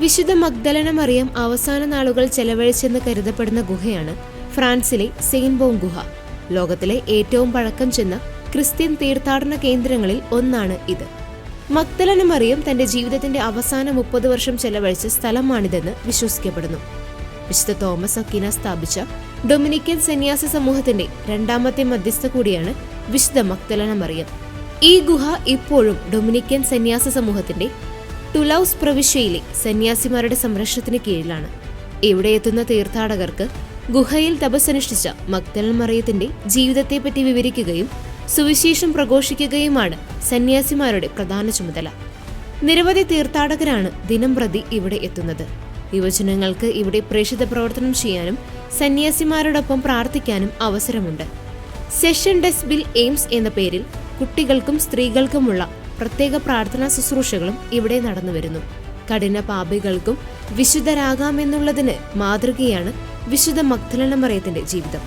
വിശുദ്ധ മഗ്ദലന മറിയം അവസാന നാളുകൾ ചെലവഴിച്ചെന്ന് കരുതപ്പെടുന്ന ഗുഹയാണ് ഫ്രാൻസിലെ സെയിൻബോം ഗുഹ. ലോകത്തിലെ ഏറ്റവും പഴക്കം ചെന്ന ക്രിസ്ത്യൻ തീർത്ഥാടന കേന്ദ്രങ്ങളിൽ ഒന്നാണ് ഇത്. മക്തലന മറിയം തന്റെ ജീവിതത്തിന്റെ അവസാന മുപ്പത് വർഷം ചെലവഴിച്ച സ്ഥലമാണിതെന്ന് വിശ്വസിക്കപ്പെടുന്നു. വിശുദ്ധ തോമസ് അക്കീന സ്ഥാപിച്ച ഡൊമിനിക്കൻ സന്യാസ സമൂഹത്തിന്റെ രണ്ടാമത്തെ മധ്യസ്ഥ കൂടിയാണ് വിശുദ്ധ മക്തലന മറിയം. ഈ ഗുഹ ഇപ്പോഴും ഡൊമിനിക്കൻ സന്യാസ സമൂഹത്തിന്റെ ടുലൌസ് പ്രവിശ്യയിലെ സന്യാസിമാരുടെ സംരക്ഷണത്തിന് കീഴിലാണ്. ഇവിടെ എത്തുന്ന തീർത്ഥാടകർക്ക് ഗുഹയിൽ തപസ്സനുഷ്ഠിച്ച മക്തലൻ മറിയത്തിന്റെ ജീവിതത്തെപ്പറ്റി വിവരിക്കുകയും സുവിശേഷം പ്രഘോഷിക്കുകയുമാണ് സന്യാസിമാരുടെ പ്രധാന ചുമതല. നിരവധി തീർത്ഥാടകരാണ് ദിനം പ്രതി ഇവിടെ എത്തുന്നത്. യുവജനങ്ങൾക്ക് ഇവിടെ പ്രേക്ഷിത പ്രവർത്തനം ചെയ്യാനും സന്യാസിമാരോടൊപ്പം പ്രാർത്ഥിക്കാനും അവസരമുണ്ട്. സെഷൻ ഡെസ്ബിൽ എയിംസ് എന്ന പേരിൽ കുട്ടികൾക്കും സ്ത്രീകൾക്കുമുള്ള പ്രത്യേക പ്രാർത്ഥനാ ശുശ്രൂഷകളും ഇവിടെ നടന്നുവരുന്നു കഠിന പാപികൾക്കും വിശുദ്ധരാകാമെന്നുള്ളതിന് മാതൃകയാണ് വിശുദ്ധ മഗ്ദലന മറിയത്തിന്റെ ജീവിതം.